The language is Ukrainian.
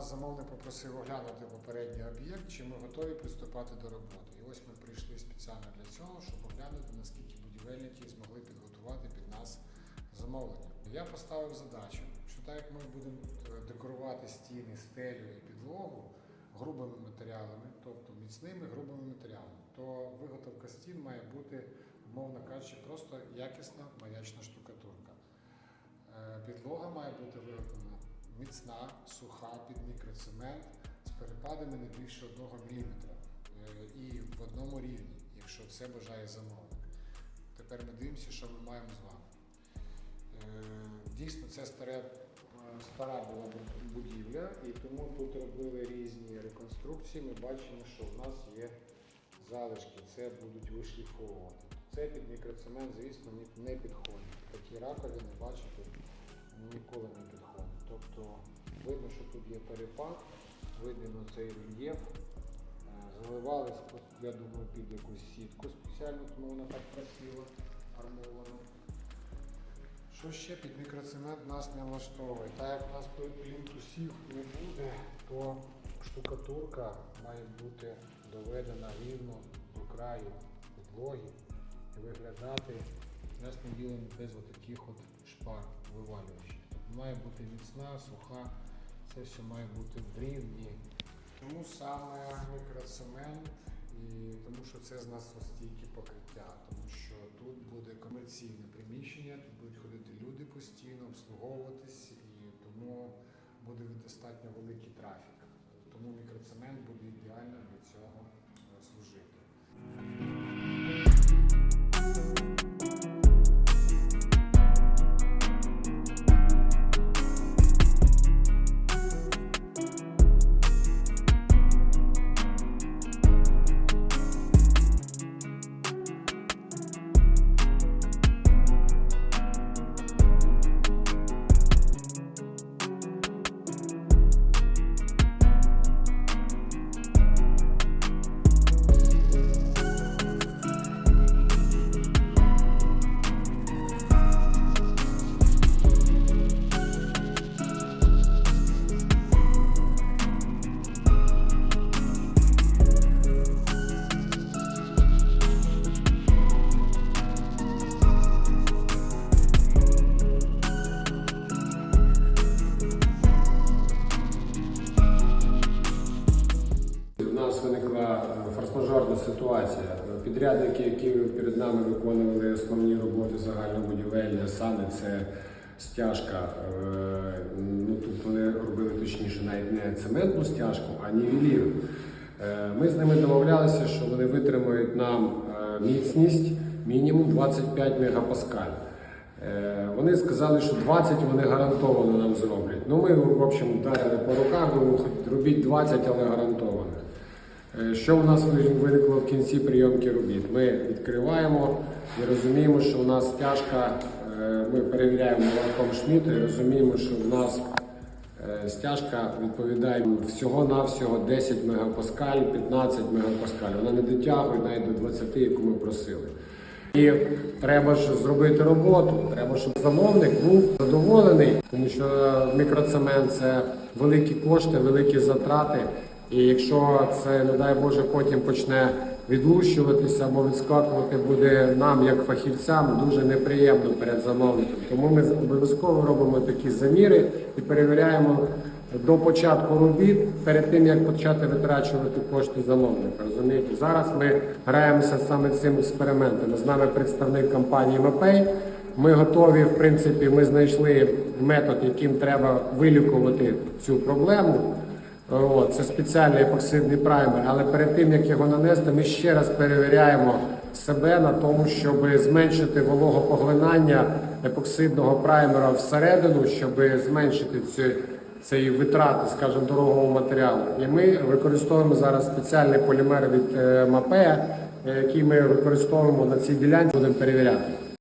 Нас замовник попросив оглянути попередній об'єкт, чи ми готові приступати до роботи. І ось ми прийшли спеціально для цього, щоб оглянути, наскільки будівельники змогли підготувати під нас замовлення. Я поставив задачу, що так як ми будемо е, декорувати стіни, стелю і підлогу грубими матеріалами, тобто міцними грубими матеріалами, то виготовка стін має бути, умовно кажучи, просто якісна маячна штукатурка. Е, Підлога має бути виготовлена міцна, суха під мікроцемент з перепадами не більше 1 мм і в одному рівні, якщо це бажає замовник. Тепер ми дивимося, що ми маємо з вами. Е, Дійсно, це старе, е, стара була будівля, і тому тут робили різні реконструкції. Ми бачимо, що в нас є залишки, це будуть вишліфовувати. Це під мікроцемент, звісно, не підходить. Такі раковини, бачите, ніколи не підходить. Тобто видно, що тут є перепад, видно цей рельєф. Е, Заливали, я думаю, під якусь сітку спеціально, тому вона так красиво армована. Що ще під мікроцемент нас не влаштовує? Так як у нас плінтусів не буде, то штукатурка має бути доведена рівно до краю підлоги і виглядати ясним ділом без отаких от шпар вивалюючих. Має бути міцна, суха, це все має бути в рівні. Чому саме мікроцемент? І тому що це зносостійкі покриття, тому що тут буде комерційне приміщення, тут будуть ходити люди постійно, обслуговуватись, і тому буде достатньо великий трафік. Тому мікроцемент буде ідеально для цього е, служити. Форс-мажорна ситуація. Підрядники, які перед нами виконували основні роботи загальнобудівельні, а саме це стяжка. е, Ну тут вони робили точніше навіть не цементну стяжку, а нівелір. Е, Ми з ними домовлялися, що вони витримають нам е, міцність мінімум 25 мегапаскаль. Вони сказали, що 20 вони гарантовано нам зроблять. Ну ми, в общем, вдарили по руках, робіть 20, але гарантовано. Е, Що у нас виникло в кінці прийомки робіт? Ми відкриваємо і розуміємо, що у нас стяжка, е, ми перевіряємо молоком Шміту і розуміємо, що в нас е, стяжка відповідає всього-навсього 10 мегапаскаль, 15 мегапаскаль. Вона не дотягує навіть до 20, яку ми просили. І треба ж зробити роботу, треба, щоб замовник був задоволений, тому що мікроцемент це великі кошти, великі затрати. І якщо це, не дай Боже, потім почне відлущуватися або відскакувати буде нам, як фахівцям, дуже неприємно перед замовником. Тому ми обов'язково робимо такі заміри і перевіряємо до початку робіт перед тим, як почати витрачувати кошти замовника. Розумієте, зараз ми граємося саме цим експериментом. З нами представник компанії Мапей. Ми готові, в принципі, ми знайшли метод, яким треба вилікувати цю проблему. От, це спеціальний епоксидний праймер, але перед тим як його нанести, ми ще раз перевіряємо себе на тому, щоб зменшити вологопоглинання епоксидного праймера всередину, щоб зменшити ці, ці витрати, скажімо, дорогого матеріалу. І ми використовуємо зараз спеціальний полімер від е, Мапея, е, який ми використовуємо на цій ділянці, будемо перевіряти.